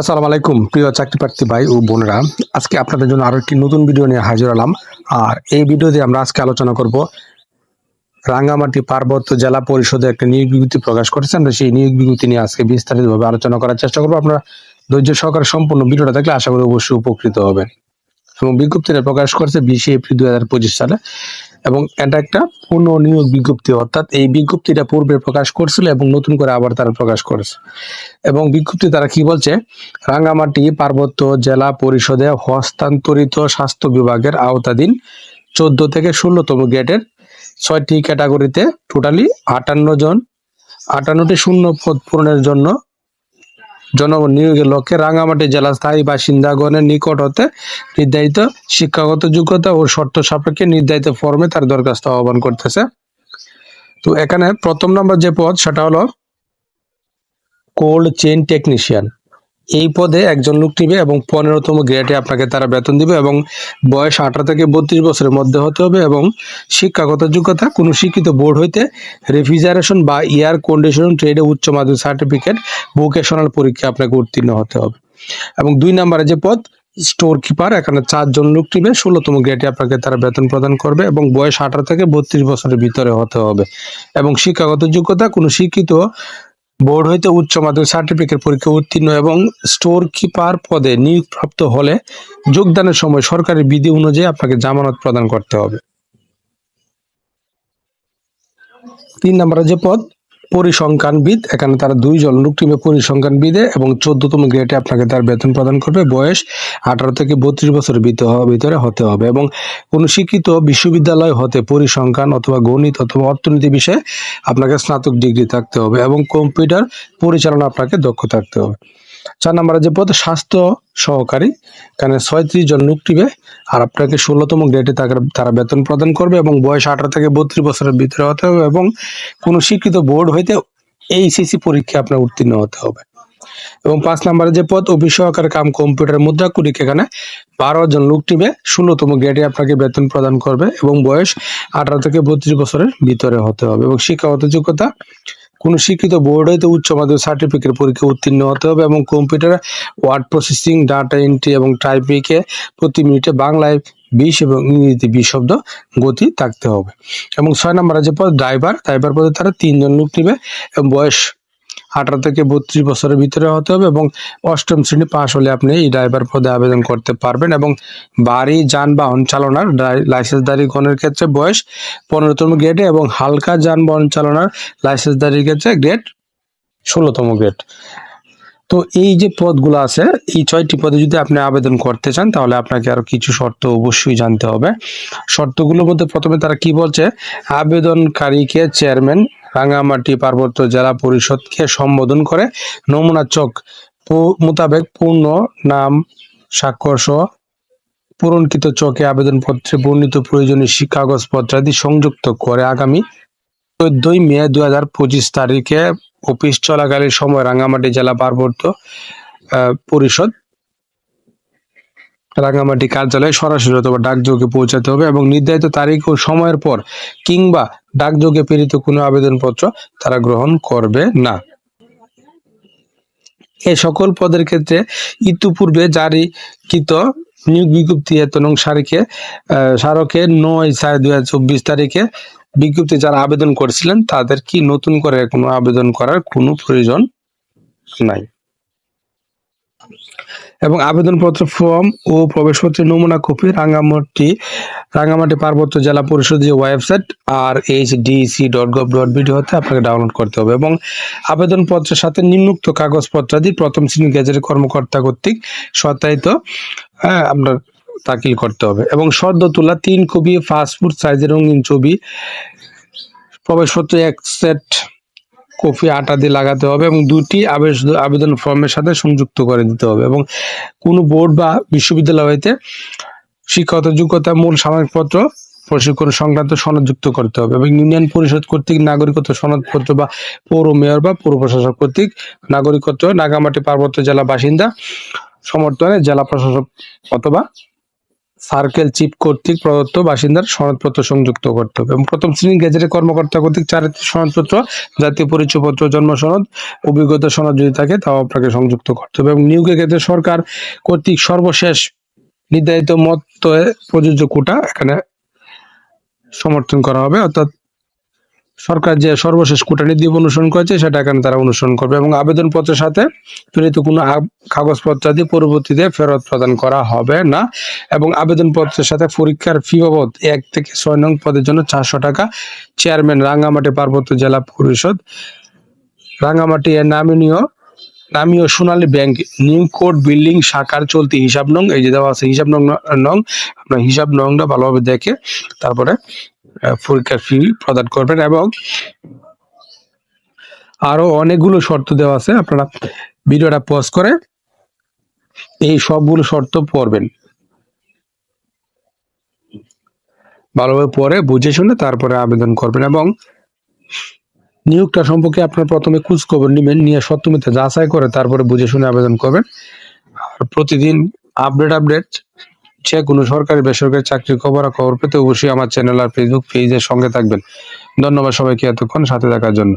আসসালামু আলাইকুম, প্রিয় চাকরি প্রার্থী ভাই ও বোনেরা। আজকে আপনাদের জন্য আরও একটি নতুন ভিডিও নিয়ে হাজির হলাম। আর এই ভিডিওতে আমরা আজকে আলোচনা করব রাঙ্গামাটি পার্বত্য জেলা পরিষদে একটা নিয়োগ বিজ্ঞপ্তি প্রকাশ করেছে। আমরা সেই নিয়োগ বিজ্ঞপ্তি নিয়ে আজকে বিস্তারিতভাবে আলোচনা করার চেষ্টা করব। আপনারা ধৈর্য সহকারে সম্পূর্ণ ভিডিওটা দেখলে আশা করি অবশ্যই উপকৃত হবেন। এবং বিজ্ঞপ্তিটা প্রকাশ করেছে বিশে এপ্রিল দুই হাজার পঁচিশ সালে। এবং এটা একটা পূর্ণ নিয়োগ বিজ্ঞপ্তি, অর্থাৎ এই বিজ্ঞপ্তিটা পূর্বে প্রকাশ করছিল এবং নতুন করে আবার তারা প্রকাশ করেছে। এবং বিজ্ঞপ্তি তারা কি বলছে? রাঙ্গামাটি, পার্বত্য জেলা পরিষদে হস্তান্তরিত স্বাস্থ্য বিভাগের আওতাধীন চোদ্দ থেকে ষোলোতম গ্রেডের ছয়টি ক্যাটাগরিতে টোটালি আটান্ন জন, আটান্নটি শূন্য পদ পূরণের জন্য জনগণ নিয়োগের লক্ষ্যে রাঙামাটি জেলা স্থায়ী বাসিন্দাগণের নিকট হতে নির্ধারিত শিক্ষাগত যোগ্যতা ও শর্ত সাপেক্ষে নির্ধারিত ফর্মে তার দরখাস্ত আহ্বান করতেছে। তো এখানে প্রথম নম্বর যে পদ, সেটা হলো কোল্ড চেন টেকনিশিয়ান এই পদে একজন লোক নিবে এবং পনেরোতম গ্রেডে আপনাকে তারা বেতন দিবে এবং বয়স আঠারো থেকে বত্রিশ বছরের মধ্যে হতে হবে এবং শিক্ষাগত যোগ্যতা, কোনো শিক্ষিত বোর্ড হইতে রেফ্রিজারেশন বা এয়ার কন্ডিশন, ট্রেডে উচ্চ মাধ্যমিক সার্টিফিকেট, ভোকেশনাল পরীক্ষা আপনাকে উত্তীর্ণ হতে হবে। এবং দুই নম্বরে যে পদ স্টোর কিপার এখানে চারজন লোক নিবে, ষোলোতম গ্রেডে আপনাকে তারা বেতন প্রদান করবে এবং বয়স আঠারো থেকে বত্রিশ বছরের ভিতরে হতে হবে। এবং শিক্ষাগত যোগ্যতা, কোনো শিক্ষিত বোর্ড হইতে উচ্চ মাধ্যমিক সার্টিফিকেট পরীক্ষা উত্তীর্ণ এবং স্টোর কিপার পদে নিয়োগপ্রাপ্ত হলে যোগদানের সময় সরকারি বিধি অনুযায়ী আপনাকে জামানত প্রদান করতে হবে। তিন নম্বরে যে পদ পরিসংখ্যানবিদ, এখানে তারা দুইজন লোক টিমে পরিসংখ্যানবিদে এবং চোদ্দতম গ্রেডে আপনাকে তার বেতন প্রদান করবে। বয়স আঠারো থেকে বত্রিশ বছরের ভিতরে হতে হবে এবং কোন শিক্ষিত বিশ্ববিদ্যালয় হতে পরিসংখ্যান অথবা গণিত অথবা অর্থনীতি বিষয়ে আপনাকে স্নাতক ডিগ্রি থাকতে হবে এবং কম্পিউটার পরিচালনা আপনাকে দক্ষ থাকতে হবে। চার নম্বরে যে পদ, স্বাস্থ্য সহকারী। এখানে ছয়ত্রিশ জন লোক টিবে, আর আপনাকে ষোলোতম গ্রেডে তারা বেতন প্রদান করবে এবং বয়স আঠারো থেকে বত্রিশ বছরের ভিতরে হতে হবে এবং কোনো শিক্ষিত বোর্ড হইতে এইচএসসি পরীক্ষা আপনার উত্তীর্ণ হতে হবে। এবং পাঁচ নম্বরে যে পদ, অফিস সহকারী কাম কম্পিউটার মুদ্রা কুড়ি এখানে বারো জন লোক টিবে, ষোলোতম গ্রেডে আপনাকে বেতন প্রদান করবে এবং বয়স আঠারো থেকে বত্রিশ বছরের ভিতরে হতে হবে। এবং শিক্ষাগত যোগ্যতা কোন শিক্ষিত বোর্ড হইতে উচ্চ মাধ্যমিক সার্টিফিকেট পরীক্ষা উত্তীর্ণ হতে হবে এবং computer word processing data entry এবং টাইপিংয়ে প্রতি মিনিটে বাংলায় বিশ এবং ইংরেজিতে বিশ শব্দ গতি থাকতে হবে। এবং ছয় নম্বর আছে পদ ড্রাইভার ড্রাইভার পদে তারা তিনজন লোক নেবে এবং বয়স আঠারো থেকে বত্রিশ বছরের ভিতরে হতে হবে এবং অষ্টম শ্রেণি পাশ হলে আপনি এই ড্রাইভার পদে আবেদন করতে পারবেন এবং বাড়ি, যানবাহন চালনার লাইসেন্সধারী গণের ক্ষেত্রে বয়স পনেরোতম গ্রেডে এবং হালকা যানবাহন চালনার লাইসেন্সধারীর ক্ষেত্রে গ্রেড ষোলোতম গ্রেড তো এই যে পদগুলো আছে, এই ছয়টি পদে যদি আপনি আবেদন করতে চান, তাহলে আপনাকে আরও কিছু শর্ত অবশ্যই জানতে হবে। শর্তগুলোর মধ্যে প্রথমে তারা কি বলছে? আবেদনকারীকে চেয়ারম্যান রাঙ্গামাটি পার্বত্য জেলা পরিষদকে সম্বোধন করে নমুনা চক মোতাবেক পূর্ণ নাম, স্বাক্ষর সহ পূরণকৃত চকে আবেদনপত্রে বর্ণিত প্রয়োজনীয় কাগজপত্রাদি সংযুক্ত করে আগামী চোদ্দই মে দুই হাজার পঁচিশ তারিখে অফিস চলাকালীন সময় রাঙ্গামাটি জেলা পার্বত্য পরিষদ রাঙ্গামাটি কার্যালয়ে সরাসরি অথবা ডাকযোগে পৌঁছাতে হবে এবং নির্ধারিত তারিখ ও সময়ের পর কিংবা ডাকযোগে প্রেরিত কোনো আবেদনপত্র তারা গ্রহণ করবে না। এ সকল পদের ক্ষেত্রে ইতিপূর্বে জারিকৃত নিয়োগ বিজ্ঞপ্তি এত নং আহ, স্মারকে নয় চার দুই চব্বিশ তারিখে বিজ্ঞপ্তি যারা আবেদন করেছিলেন তাদের কি নতুন করে কোনো আবেদন করার কোনো প্রয়োজন নাই। এবং আবেদনপত্র ফর্ম ও প্রবেশপত্রের নমুনা কপি রাঙ্গামাটি রাঙ্গামাটি পার্বত্য জেলা পরিষদ যে website R H DC dot gov dot BD হতে আপনাকে ডাউনলোড করতে হবে এবং আবেদনপত্রের সাথে নিম্নোক্ত কাগজপত্রাদি প্রথম শ্রেণি গেজেটের কর্মকর্তা কর্তৃক সত্যায়িত হ্যাঁ আপনার দাখিল করতে হবে এবং সদ্য তোলা তিন কপি পাসপোর্ট সাইজের রঙিন ছবি, প্রবেশপত্র এক সেট কপি আটা দিয়ে লাগাতে হবে এবং দুটি আবেদন ফর্মের সাথে সংযুক্ত করে দিতে হবে এবং কোনো বোর্ড বা বিশ্ববিদ্যালয় হইতে শিক্ষাগত যোগ্যতা মূল সাময়িকপত্র প্রশিক্ষণ সংক্রান্ত সনদ যুক্ত করতে হবে এবং ইউনিয়ন পরিষদ কর্তৃক নাগরিকত্ব সনদপত্র বা পৌর মেয়র বা পৌর প্রশাসক কর্তৃক নাগরিকত্ব, নাগামাটি পার্বত্য জেলা বাসিন্দা, সমর্থনে জেলা প্রশাসক অথবা সার্কেল চিপ কর্তৃক প্রদত্ত বাসিন্দার সনদপত্র সংযুক্ত করতে হবে। এবং প্রথম শ্রেণির গেজেটের কর্মকর্তা কর্তৃক চারিত্রিক সনদপত্র, জাতীয় পরিচয়পত্র, জন্ম সনদ, অভিজ্ঞতা সনদ যদি থাকে, তাও আপনাকে সংযুক্ত করতে হবে। এবং নিয়োগের ক্ষেত্রে সরকার কর্তৃক সর্বশেষ নির্ধারিত মত, প্রযোজ্য কোটা এখানে সমর্থন করা হবে। অর্থাৎ সরকার যে সর্বশেষ কোটা নীতি অনুসরণ করেছে সেটা এখানে তারা অনুসরণ করবে এবং আবেদনপত্রের সাথে প্রেরিত কোনো আ- কাগজপত্র আদি পরবর্তীতে ফেরত প্রদান করা হবে না এবং আবেদনপত্রের সাথে পরীক্ষার ফি বাবদ এক থেকে ছয় নং পদের জন্য চারশো টাকা। চেয়ারম্যান রাঙ্গামাটি পার্বত্য জেলা পরিষদ। রাঙ্গামাটি এর নামিনীয়, নামীয় Sonali Bank New Court Building শাখার চলতি হিসাব নং, এই যে দেওয়া আছে হিসাব নং নং আপনার হিসাব নংটা ভালোভাবে দেখে তারপরে পরীক্ষার ফি প্রদান করবেন এবং আরও অনেকগুলো শর্ত দেওয়া আছে। আপনারা ভিডিওটা পজ করে এই সবগুলো শর্ত পড়বেন। ভালোভাবে পরে বুঝে শুনে তারপরে আবেদন করবেন এবং নিয়োগটা সম্পর্কে আপনার প্রথমে খোঁজ খবর নেবেন, নিয়ে সত্যমিতে যাচাই করে তারপরে বুঝে শুনে আবেদন করবেন। আর প্রতিদিন আপডেট আপডেট যে কোনো সরকারি বেসরকারি চাকরির খবর খবর পেতে অবশ্যই আমার চ্যানেল আর ফেসবুক পেজের সঙ্গে থাকবেন। ধন্যবাদ সবাইকে এতক্ষণ সাথে থাকার জন্য।